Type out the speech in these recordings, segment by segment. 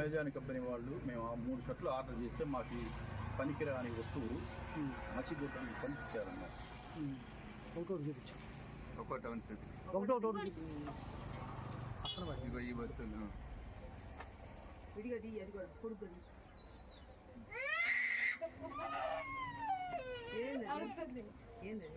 Amazon company వాళ్ళు మేము ఆ మూడు షర్ట్లు ఆర్డర్ చేస్తే మాకు ఈ పనికిరాని వస్తువు మసిగుడ్డని పంపించారన్నమాట. ఒకటి చూపించు. ఒకటి ఒకటి ఒకటి. ఇగో ఈ వస్తువులు విడిగా తీ, అది కూడా పొడుగ్గా తీ. ఏంది? ఏంది?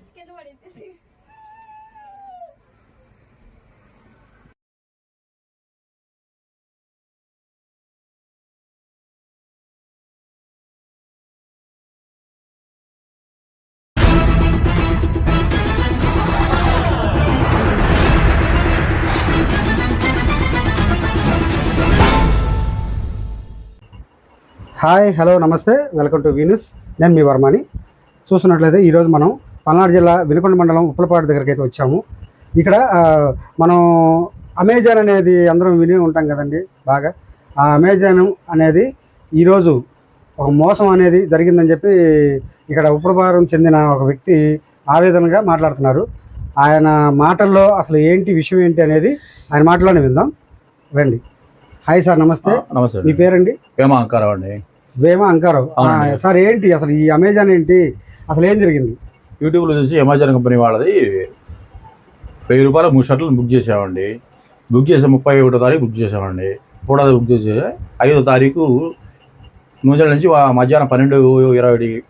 హాయ్ హలో నమస్తే. వెల్కమ్ టు వీనస్ నేను మీ వర్మని. చూస్తున్నట్లయితే ఈరోజు మనం పల్నాడు జిల్లా వినుకొండ మండలం ఉప్పలపాడు దగ్గరికి అయితే వచ్చాము. ఇక్కడ మనం అమెజాన్ అనేది అందరం విని ఉంటాం కదండి బాగా. ఆ అమెజాన్ అనేది ఈరోజు ఒక మోసం అనేది జరిగిందని చెప్పి ఇక్కడ ఉప్పలపారం చెందిన ఒక వ్యక్తి ఆవేదనగా మాట్లాడుతున్నారు. ఆయన మాటల్లో అసలు ఏంటి విషయం ఏంటి అనేది ఆయన మాటలోనే విందాం. రండి. హాయ్ సార్ నమస్తే. నమస్తే మీ పేరండి? అంకారం అండి. అంకారావు ఆ, అవునండి. సార్ ఏంటి అసలు ఈ అమెజాన్ ఏంటి? అసలు ఏం జరిగింది? యూట్యూబ్లో చూసి అమెజాన్ కంపెనీ వాళ్ళది వెయ్యి రూపాయలు మూడు షర్ట్లు బుక్ చేసామండి. బుక్ చేసి ముప్పై ఒకటో తారీఖు బుక్ చేసామండి. కూడా బుక్ చేసి ఐదో తారీఖు నూజల నుంచి మధ్యాహ్నం పన్నెండు ఇరవై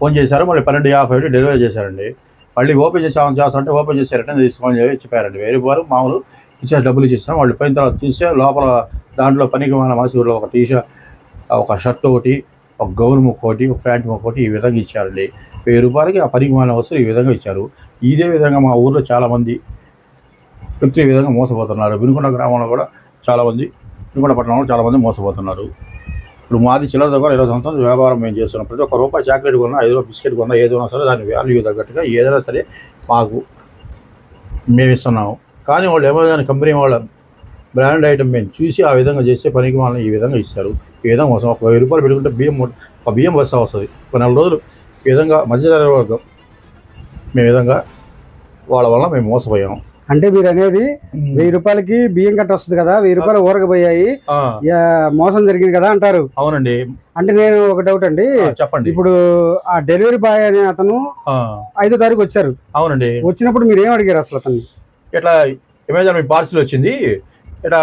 ఫోన్ చేశారు. మళ్ళీ పన్నెండు యాభై ఒకటి డెలివరీ చేశారండి. మళ్ళీ ఓపెన్ చేసామని చేస్తామంటే ఓపెన్ చేసి రిటర్న్ తీసుకోమని చెప్పి చెప్పారండి. వెయ్యి రూపాయలు మామూలు ఇచ్చేసి డబ్బులు ఇచ్చేసాం వాళ్ళు పోయిన తర్వాత చూస్తే లోపల దాంట్లో పనికి మన మనసులో ఒక టీ షర్ట్ ఒక షర్ట్ ఒకటి ఒక గౌన్ ముక్క ఒకటి ఒక ప్యాంట్ ముక్క ఒకటి ఈ విధంగా ఇచ్చారండి. వెయ్యి రూపాయలకి ఆ పనికి వస్తువులు ఈ విధంగా ఇచ్చారు. ఇదే విధంగా మా ఊర్లో చాలామంది వ్యక్తులు ఈ విధంగా మోసపోతున్నారు. వినుకొండ గ్రామంలో కూడా చాలామంది వినుకొండ పట్టణంలో చాలామంది మోసపోతున్నారు. ఇప్పుడు మాది చిల్లర దగ్గర ఇరవై సంవత్సరాలు వ్యాపారం మేము చేస్తున్నాం. ప్రతి ఒక్క రూపాయి చాక్లెట్ కొన్నా ఐదు రూపాయలు బిస్కెట్ కొన్నా ఏదైనా సరే దాని వాల్యూ తగ్గట్టుగా ఏదైనా సరే మాకు మేము ఇస్తున్నాము. కానీ వాళ్ళు అమెజాన్ కంపెనీ వాళ్ళ బ్రాండ్ ఐటమ్ మేము చూసి ఆ విధంగా చేస్తే పనికి వాళ్ళని ఈ విధంగా ఇస్తారు. ఈ విధంగా మోసం ఒక వెయ్యి రూపాయలు పెట్టుకుంటే బియ్యం ఒక బియ్యం బస్తా వస్తుంది. ఒక నెల రోజులు ఈ విధంగా మధ్యతరగతి వర్గం మేము విధంగా వాళ్ళ వల్ల మేము మోసపోయాం. అంటే మీరు అనేది వెయ్యి రూపాయలకి బియ్యం కట్ట వస్తుంది కదా వెయ్యి రూపాయలు ఊరకపోయాయి మోసం జరిగింది కదా అంటారు. అవునండి. అంటే నేను ఒక డౌట్ అండి. చెప్పండి. ఇప్పుడు ఆ డెలివరీ బాయ్ అనే అతను ఐదో తారీఖు వచ్చారు. అవునండి. వచ్చినప్పుడు మీరు ఏం అడిగారు అసలు అతన్ని? ఇట్లా అమెజాన్ మీ పార్సిల్ వచ్చింది. ఇట్లా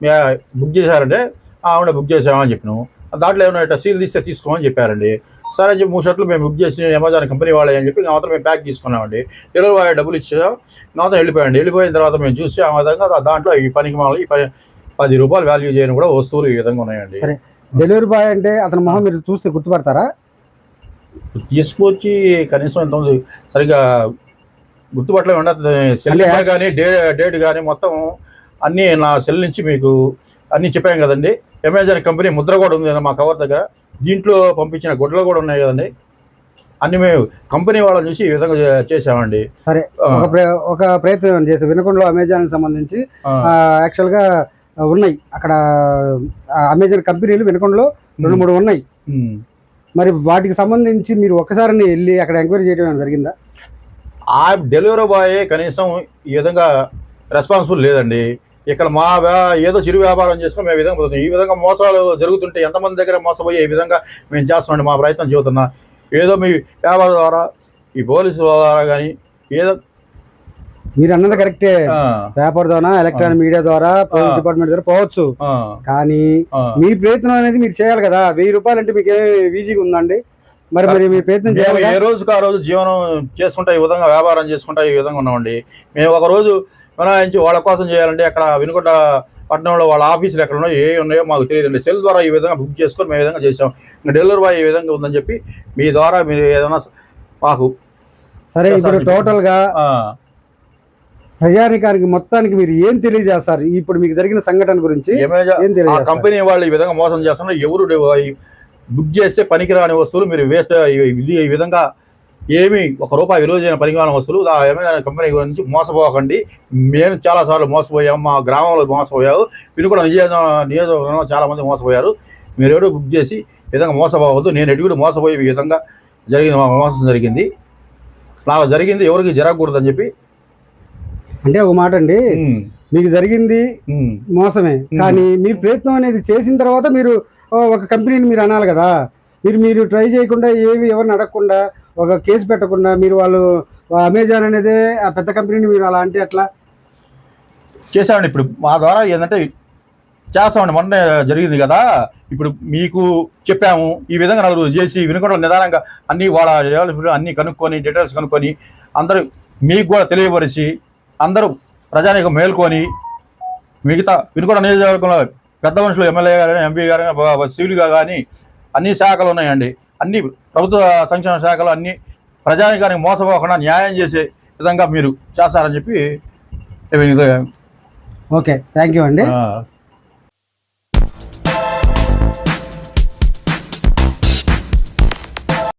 మే- బుక్ చేశారంటే "ఆ, అవునా బుక్ చేసామని చెప్పినాం దాంట్లో ఏమైనా ఇట్లా సీల్ తీస్తే తీసుకోమని చెప్పారండి. సరే అని చెప్పి మూడు షర్ట్లు మేము బుక్ చేసి అమెజాన్ కంపెనీ వాళ్ళే అని చెప్పి మాత్రం మేము ప్యాక్ తీసుకున్నామండి. డెలివరీ బాయ్ డబ్బులు ఇచ్చాం మాత్రం వెళ్ళిపోయండి వెళ్ళిపోయిన తర్వాత మేము చూసి ఆ విధంగా దాంట్లో ఈ పనికి మాల ఈ ప- పది రూపాయలు వాల్యూ చేయని కూడా వస్తువులు ఈ విధంగా ఉన్నాయండి. సరే. డెలివరీ బాయ్ అంటే అతని మొహం మీరు చూస్తే గుర్తుపడతారా? తీసుకొచ్చి కనీసం ఎంత ఉంది సరిగా గుర్తుపట్టలే ఉండదు కానీ డే డేట్ కానీ మొత్తం అన్నీ నా సెల్ నుంచి మీకు అన్నీ చెప్పాం కదండి. అమెజాన్ కంపెనీ ముద్ర కూడా ఉంది మా కవర్ దగ్గర. దీంట్లో పంపించిన గుడ్లు కూడా ఉన్నాయి కదండి. అన్ని మేము కంపెనీ వాళ్ళని చూసి ఈ విధంగా చేసామండి సరే ఒక ఒక ప్రయత్నం చేసి వినకొండలో అమెజాన్ సంబంధించి యాక్చువల్గా ఉన్నాయి. అక్కడ అమెజాన్ కంపెనీలు వినకొండలో రెండు మూడు ఉన్నాయి. మరి వాటికి సంబంధించి మీరు ఒక్కసారి వెళ్ళి అక్కడ ఎంక్వైరీ చేయడం ఏమైనా జరిగిందా? ఆ డెలివరీ బాయ్ కనీసం ఈ విధంగా రెస్పాన్సిబుల్ లేదండి. ఇక్కడ మా ఏదో చిరు వ్యాపారం చేసుకుని మేము విధంగా పోతున్నాం. ఈ విధంగా మోసాలు జరుగుతుంటే ఎంతమంది దగ్గర మోసపోయి ఈ విధంగా మేము చేస్తున్నాం మా ప్రయత్నం చెబుతున్నా ఏదో మీ వ్యాపారం ద్వారా ఈ పోలీసు ద్వారా కానీ ఏదో మీరు అన్నది కరెక్టే. పేపర్ ద్వారా ఎలక్ట్రానిక్ మీడియా ద్వారా పోలీస్. డిపార్ట్మెంట్ ద్వారా పోవచ్చు. కానీ. మీ ప్రయత్నం అనేది మీరు చేయాలి కదా. వెయ్యి రూపాయలు అంటే మీకు ఈజీగా ఉందండి. మరి మరి మీ ప్రయత్నం చేయాలి ఏ రోజుకు ఆ రోజు జీవనం చేసుకుంటా ఈ విధంగా వ్యాపారం చేసుకుంటా ఈ విధంగా ఉన్నామండి. మేము ఒక రోజు మినహాయించి వాళ్ళ కోసం చేయాలంటే అక్కడ వినుకొండ పట్టణంలో వాళ్ళ ఆఫీసులు ఎక్కడ ఉన్నాయో ఏ ఉన్నాయో మాకు తెలియదండి. సెల్ ద్వారా ఈ విధంగా బుక్ చేసుకొని మేము విధంగా చేసాం ఇంకా డెలివరీ బాయ్ ఈ విధంగా ఉందని చెప్పి మీ ద్వారా మీరు ఏదైనా మాకు సరే ఇప్పుడు టోటల్గా ఆ, ప్రజానికానికి మొత్తానికి మీరు ఏం తెలియజేస్తారు? ఇప్పుడు మీకు జరిగిన సంఘటన గురించి కంపెనీ వాళ్ళు ఈ విధంగా మోసం చేస్తున్నారు. ఎవరు బుక్ చేస్తే పనికిరాని వస్తువులు మీరు వేస్ట్ ఇది ఈ విధంగా ఏమి ఒక రూపాయి విలువ చేయని పనికిరాని వస్తువులు ఆ అమెజాన్ కంపెనీ గురించి మోసపోకండి. మేము చాలాసార్లు మోసపోయాము మా గ్రామంలో మోసపోయాము మీరు కూడా నిజ నియోజకవర్గంలో చాలామంది మోసపోయారు. మీరు ఎవరో బుక్ చేసి విధంగా మోసపోవద్దు. నేను ఎటు కూడా మోసపోయి ఈ విధంగా జరిగింది మా మోసం జరిగింది. నాకు జరిగింది ఎవరికి జరగకూడదని చెప్పి. అంటే ఒక మాట అండి. మీకు జరిగింది. మోసమే. కానీ మీరు ప్రయత్నం అనేది చేసిన తర్వాత మీరు ఒక కంపెనీని మీరు అనాలి కదా. మీరు మీరు ట్రై చేయకుండా ఏమి ఎవరిని అడగకుండా ఒక కేసు పెట్టకుండా మీరు వాళ్ళు అమెజాన్ అనేది ఆ పెద్ద కంపెనీని మీరు అలా అంటే ఎట్లా? చేసామండి ఇప్పుడు మా ద్వారా ఏంటంటే చేస్తామండి. మొన్న జరిగింది కదా. ఇప్పుడు మీకు చెప్పాము. ఈ విధంగా నలుగురు చేసి వినకుండా నిదానంగా అన్ని వాళ్ళ అన్ని కనుక్కొని డీటెయిల్స్ కనుక్కొని అందరూ మీకు కూడా తెలియపరిచి అందరూ ప్రజానికి మేల్కొని మిగతా వినుకొండ నియోజకవర్గంలో పెద్ద మనుషులు ఎమ్మెల్యే గారు ఎంపీ గారు సివిల్గా కానీ అన్ని శాఖలు ఉన్నాయండి. అన్ని ప్రభుత్వ సంక్షేమ శాఖలు అన్ని ప్రజానికానికి మోసపోకుండా న్యాయం చేసే విధంగా మీరు చేస్తారని చెప్పి ఓకే థ్యాంక్ యూ అండి